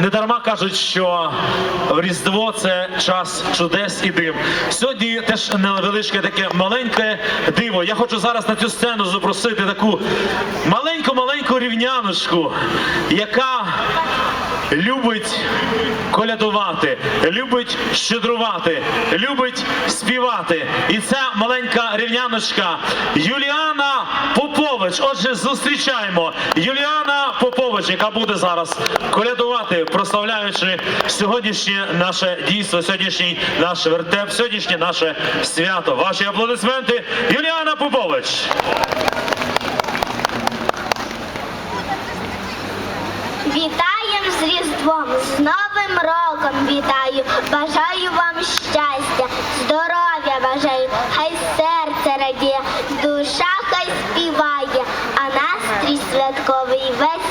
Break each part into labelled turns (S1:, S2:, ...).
S1: Не дарма кажуть, що Різдво це час чудес і див. Сьогодні теж невеличке таке маленьке диво. Я хочу зараз на цю сцену запросити таку маленьку-маленьку рівняночку, яка любить колядувати, любить щедрувати, любить співати. І ця маленька рівняночка Юліана Попович. Отже, зустрічаємо Юліана Попович, яка буде зараз колядувати, прославляючи сьогоднішнє наше дійство, сьогоднішній наш вертеп, сьогоднішнє наше свято. Ваші аплодисменти. Юліана Попович.
S2: Вітаєм з Різдвом, з Новим роком вітаю, бажаю вам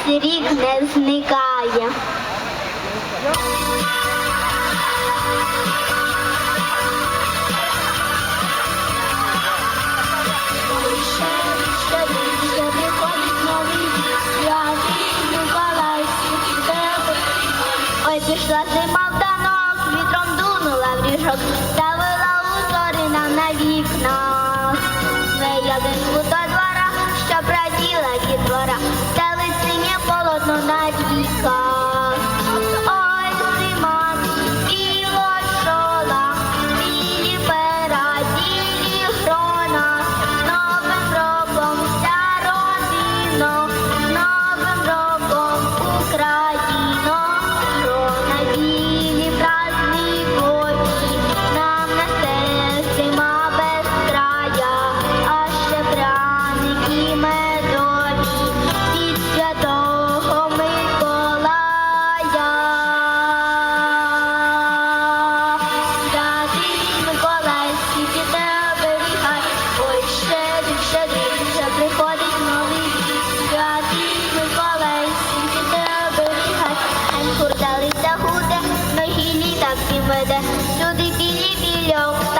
S2: рік не зникає. Ой, пішла зима в танок, вітром дунула в ріжок, ставила узори нам на вікна. Arabada to the Bili Bilog.